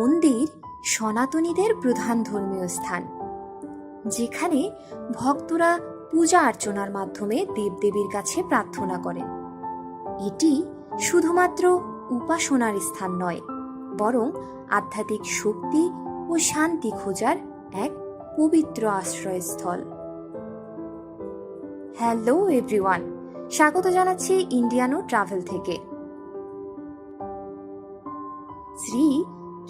মন্দির সনাতনীদের প্রধান ধর্মীয় স্থান, যেখানে ভক্তরা পূজা অর্চনার মাধ্যমে দেবদেবীর কাছে প্রার্থনা করেন এটি শুধুমাত্র উপাসনার স্থান নয়, বরং আধ্যাত্মিক শক্তি ও শান্তি খোঁজার এক পবিত্র আশ্রয়স্থল। হ্যালো এভরিওয়ান, স্বাগত জানাচ্ছি ইন্ডিয়ানো ট্রাভেল থেকে। শ্রী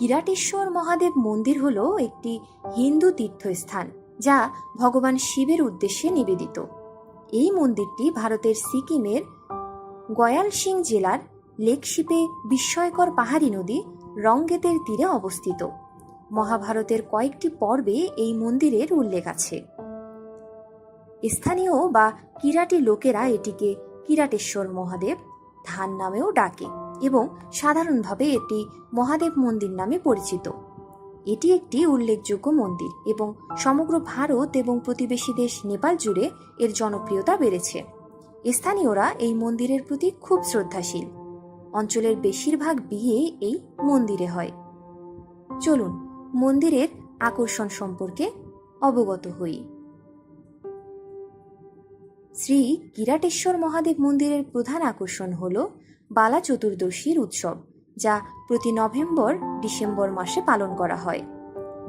কিরাটেশ্বর মহাদেব মন্দির হল একটি হিন্দু তীর্থস্থান, যা ভগবান শিবের উদ্দেশ্যে নিবেদিত। এই মন্দিরটি ভারতের সিকিমের গয়ালসিং জেলার লেকশিপে বিস্ময়কর পাহাড়ি নদী রঙ্গেতের তীরে অবস্থিত। মহাভারতের কয়েকটি পর্বে এই মন্দিরের উল্লেখ আছে। স্থানীয় বা কিরাটি লোকেরা এটিকে কিরাটেশ্বর মহাদেব ধান নামেও ডাকে। এবং সাধারণভাবে এটি মহাদেব মন্দির নামে পরিচিত। এটি একটি উল্লেখযোগ্য মন্দির এবং সমগ্র ভারত এবং প্রতিবেশী দেশ নেপাল জুড়ে এর জনপ্রিয়তা বেড়েছে। স্থানীয়রা এই মন্দিরের প্রতি খুব শ্রদ্ধাশীল। অঞ্চলের বেশিরভাগ বিয়ে এই মন্দিরে হয়। চলুন মন্দিরের আকর্ষণ সম্পর্কে অবগত হই। শ্রী কিরাটেশ্বর মহাদেব মন্দিরের প্রধান আকর্ষণ হল বালা চতুর্দশীর উৎসব, যা প্রতি নভেম্বর ডিসেম্বর মাসে পালন করা হয়।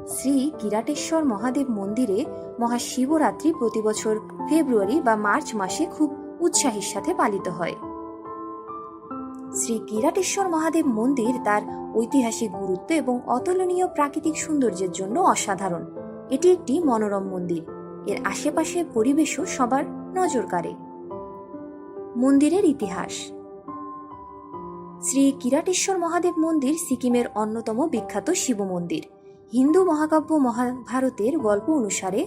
শ্রী কিরাটেশ্বর মহাদেব মন্দিরে মহাশিবরাত্রি প্রতি বছর ফেব্রুয়ারি বা মার্চ মাসে খুব উৎসাহের সাথে পালিত হয়। শ্রী কিরাটেশ্বর মহাদেব মন্দির তার ঐতিহাসিক গুরুত্ব এবং অতুলনীয় প্রাকৃতিক সৌন্দর্যের জন্য অসাধারণ। এটি একটি মনোরম মন্দির। এর আশেপাশের পরিবেশও সবার নজর কাড়ে মন্দিরের ইতিহাস। শ্রী কিরাটেশ্বর মহাদেব মন্দির সিকিমের অন্যতম বিখ্যাত শিব মন্দির। হিন্দু মহাকাব্য মহাভারতের গল্প অনুসারে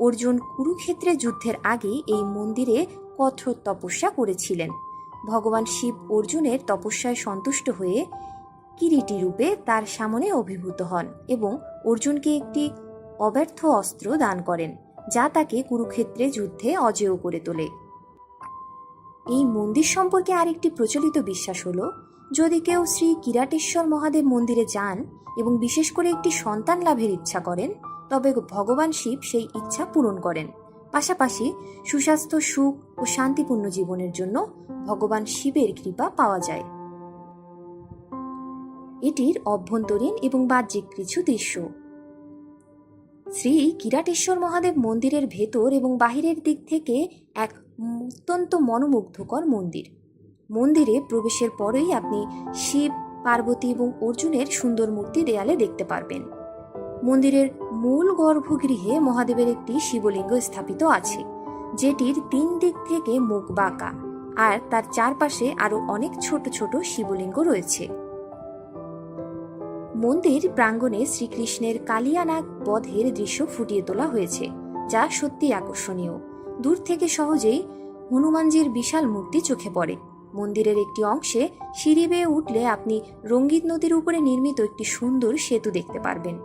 অর্জুন কুরুক্ষেত্রে যুদ্ধের আগে এই মন্দিরে কঠোর তপস্যা করেছিলেন। ভগবান শিব অর্জুনের তপস্যায় সন্তুষ্ট হয়ে কিরিটি রূপে তার সামনে অভিভূত হন এবং অর্জুনকে একটি অব্যর্থ অস্ত্র দান করেন, যা তাকে কুরুক্ষেত্রে যুদ্ধে অজেয় করে তোলে। এই মন্দির সম্পর্কে আরেকটি প্রচলিত বিশ্বাস হলো যদি কেউ শ্রী কিরাটেশ্বর মহাদেব মন্দিরে যান এবং বিশেষ করে একটি সন্তান লাভের ইচ্ছা করেন, তবে ভগবান শিব সেই ইচ্ছা পূরণ করেন। পাশাপাশি সুস্বাস্থ্য, সুখ ও শান্তিপূর্ণ জীবনের জন্য ভগবান শিবের কৃপা পাওয়া যায়। এটির অভ্যন্তরীণ এবং বাহ্যিক কিছু দৃশ্য। শ্রী কিরাটেশ্বর মহাদেব মন্দিরের ভেতর এবং বাহিরের দিক থেকে এক অত্যন্ত মনোমুগ্ধকর মন্দির। মন্দিরে প্রবেশের পরেই আপনি শিব, পার্বতী এবং অর্জুনের সুন্দর মূর্তি দেয়ালে দেখতে পারবেন। মন্দিরের মূল গর্ভগৃহে মহাদেবের একটি শিবলিঙ্গ স্থাপিত আছে, যেটির তিন দিক থেকে মুখ বাঁকা, আর তার চারপাশে আরও অনেক ছোট ছোট শিবলিঙ্গ রয়েছে। মন্দির প্রাঙ্গণে শ্রীকৃষ্ণের কালিয়ানাগ বধের দৃশ্য ফুটিয়ে তোলা হয়েছে, যা সত্যি আকর্ষণীয়। দূর থেকে সহজেই হনুমানজির বিশাল মূর্তি চোখে পড়ে। মন্দিরের একটি অংশে সিঁড়ি বেয়ে উঠলে আপনি রঙ্গিত নদীর উপরে নির্মিত একটি সুন্দর সেতু দেখতে পারবেন।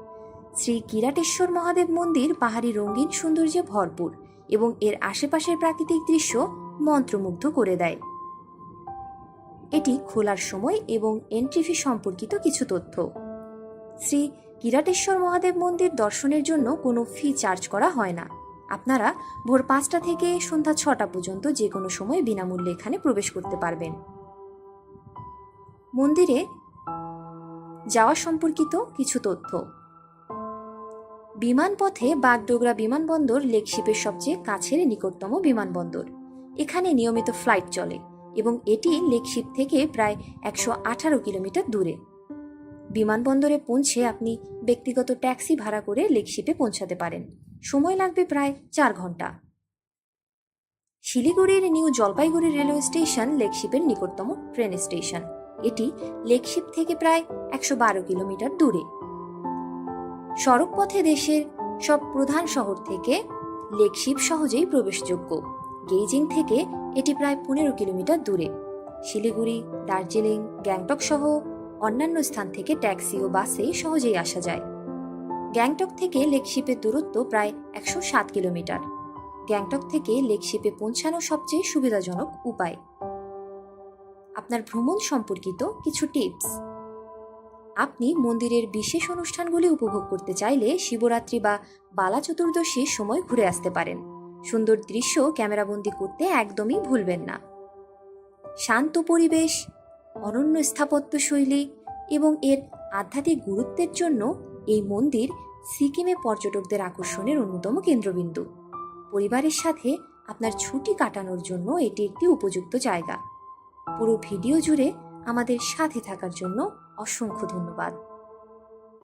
শ্রী কিরাটেশ্বর মহাদেব মন্দির পাহাড়ি রঙিন সৌন্দর্যে ভরপুর এবং এর আশেপাশের প্রাকৃতিক দৃশ্য মন্ত্রমুগ্ধ করে দেয়। এটি খোলার সময় এবং এন্ট্রি ফি সম্পর্কিত কিছু তথ্য। শ্রী কিরাটেশ্বর মহাদেব মন্দির দর্শনের জন্য কোনো ফি চার্জ করা হয় না। আপনারা ভোর পাঁচটা থেকে সন্ধ্যা ছটা পর্যন্ত যে কোনো সময় বিনামূল্যে এখানে প্রবেশ করতে পারবেন। মন্দিরে যাওয়া সম্পর্কিত কিছু তথ্য। বিমানপথে বাগডোগরা বিমানবন্দর লেকশিপের সবচেয়ে কাছের নিকটতম বিমানবন্দর। এখানে নিয়মিত ফ্লাইট চলে এবং এটি লেকশিপ থেকে প্রায় একশো আঠারো কিলোমিটার দূরে। বিমানবন্দরে পৌঁছে আপনি ব্যক্তিগত ট্যাক্সি ভাড়া করে লেকশিপে পৌঁছাতে পারেন। সময় লাগবে প্রায় চার ঘণ্টা। শিলিগুড়ির নিউ জলপাইগুড়ি রেলওয়ে স্টেশন লেকশিপের নিকটতম ট্রেন স্টেশন। এটি লেকশিপ থেকে প্রায় একশো বারো কিলোমিটার দূরে। সড়ক পথে দেশের সব প্রধান শহর থেকে লেকশিপ সহজেই প্রবেশযোগ্য। গেইজিং থেকে এটি প্রায় পনেরো কিলোমিটার দূরে। শিলিগুড়ি, দার্জিলিং, গ্যাংটক সহ অন্যান্য স্থান থেকে ট্যাক্সি ও বাসে সহজেই আসা যায়। গ্যাংটক থেকে লেকশিপের দূরত্ব প্রায় একশো সাত কিলোমিটার। গ্যাংটক থেকে লেকশিপে পৌঁছানো সবচেয়ে সুবিধাজনক উপায়। আপনার ভ্রমণ সম্পর্কিত কিছু টিপস। আপনি মন্দিরের বিশেষ অনুষ্ঠানগুলি উপভোগ করতে চাইলে শিবরাত্রি বা বালা চতুর্দশীর সময় ঘুরে আসতে পারেন। সুন্দর দৃশ্য ক্যামেরাবন্দি করতে একদমই ভুলবেন না। শান্ত পরিবেশ, অনন্য স্থাপত্য শৈলী এবং এর আধ্যাত্মিক গুরুত্বের জন্য এই মন্দির সিকিমে পর্যটকদের আকর্ষণের অন্যতম কেন্দ্রবিন্দু। পরিবারের সাথে আপনার ছুটি কাটানোর জন্য এটি একটি উপযুক্ত জায়গা। পুরো ভিডিও জুড়ে আমাদের সাথে থাকার জন্য অসংখ্য ধন্যবাদ।